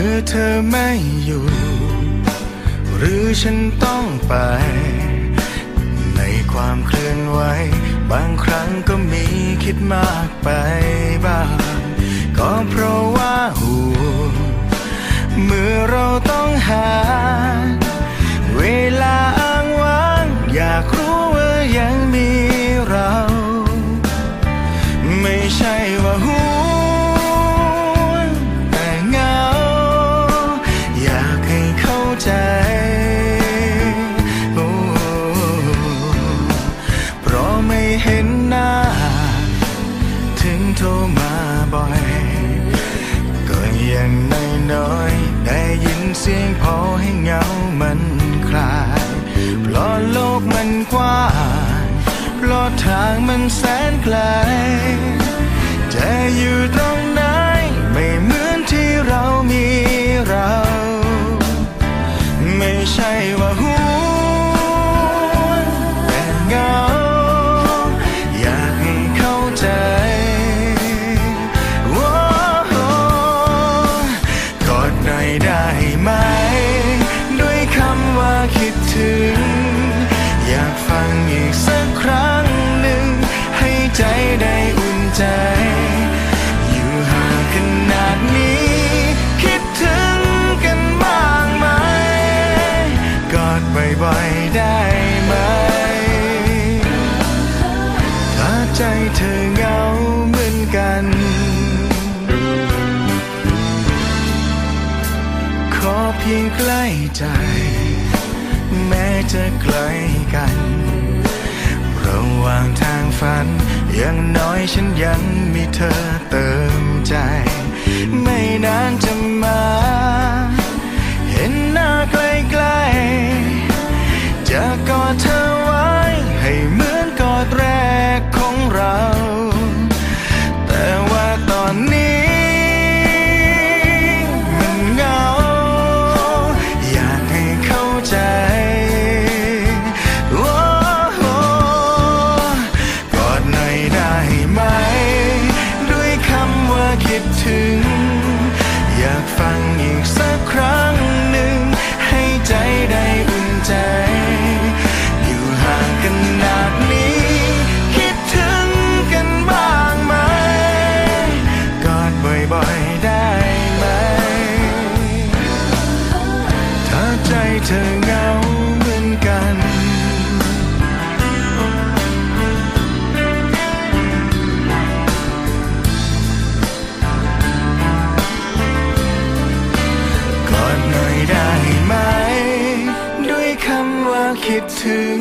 มื่อเธอไม่อยู่ หรือฉันต้องไป ในความเคลื่อนไหว บางครั้งก็มีคิดมากไปบ้าง ก็เพราะว่า เห็นหน้า ถึงโทรมาบ่อย ก็ยังน้อยน้อยได้ยินเสียงพอให้เงามันคลายเพราะโลกมันกว้างเพราะทางมันแสนไกลจะอยู่ตรงไหน พียงใกล้ใจ แม้จะไกลกัน ระหว่างทางฝันยังน้อยฉันยังมีเธอเติมใจ คิดถึง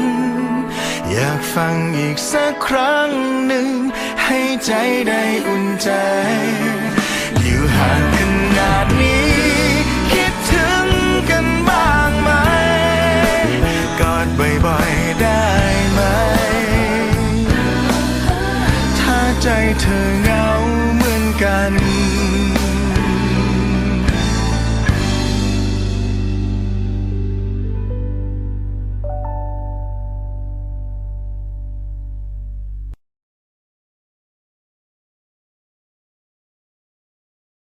อยากฟังอีกสักครั้งหนึ่ง ให้ใจได้อุ่นใจ อยู่ห่างขนาดนี้ คิดถึงกันบ้างไหม กอดบ่อยๆได้ไหม ถ้าใจเธอ